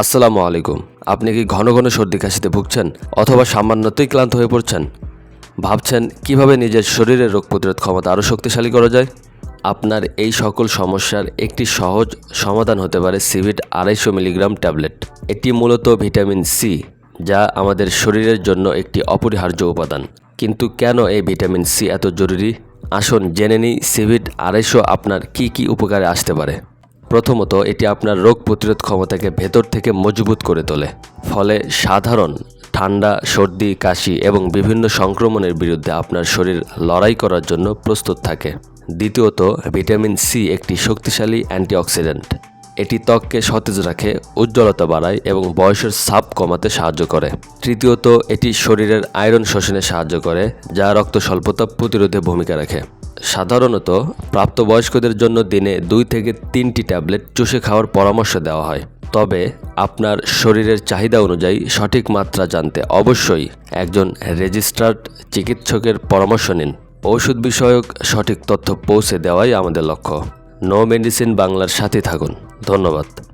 আসসালামু আলাইকুম। আপনি কি ঘন ঘন সর্দি কাশিতে ভুগছেন অথবা সামান্যতই ক্লান্ত হয়ে পড়ছেন? ভাবছেন কীভাবে নিজের শরীরের রোগ প্রতিরোধ ক্ষমতা আরও শক্তিশালী করা যায়? আপনার এই সকল সমস্যার একটি সহজ সমাধান হতে পারে সিভিট আড়াইশো মিলিগ্রাম ট্যাবলেট। এটি মূলত ভিটামিন সি যা আমাদের শরীরের জন্য একটি অপরিহার্য উপাদান। কিন্তু কেন এই ভিটামিন সি এত জরুরি? আসুন জেনে নিই সিভিট আড়াইশো আপনার কি কি উপকারে আসতে পারে। প্রথমত এটি আপনার রোগ প্রতিরোধ ক্ষমতাকে ভেতর থেকে মজবুত করে তোলে। ফলে সাধারণ ঠান্ডা, সর্দি, কাশি এবং বিভিন্ন সংক্রমণের বিরুদ্ধে আপনার শরীর লড়াই করার জন্য প্রস্তুত থাকে। দ্বিতীয়ত, ভিটামিন সি একটি শক্তিশালী অ্যান্টিঅক্সিডেন্ট। এটি ত্বককে সতেজ রাখে, উজ্জ্বলতা বাড়ায় এবং বয়সের ছাপ কমাতে সাহায্য করে। তৃতীয়ত, এটি শরীরের আয়রন শোষণে সাহায্য করে, যা রক্ত স্বল্পতা প্রতিরোধে ভূমিকা রাখে। সাধারণত প্রাপ্তবয়স্কদের জন্য দিনে দুই থেকে তিনটি ট্যাবলেট চুষে খাওয়ার পরামর্শ দেওয়া হয়। তবে আপনার শরীরের চাহিদা অনুযায়ী সঠিক মাত্রা জানতে অবশ্যই একজন রেজিস্টার্ড চিকিৎসকের পরামর্শ নিন। ঔষধ বিষয়ক সঠিক তথ্য পৌঁছে দেওয়াই আমাদের লক্ষ্য। নো মেডিসিন বাংলার সাথে থাকুন। ধন্যবাদ।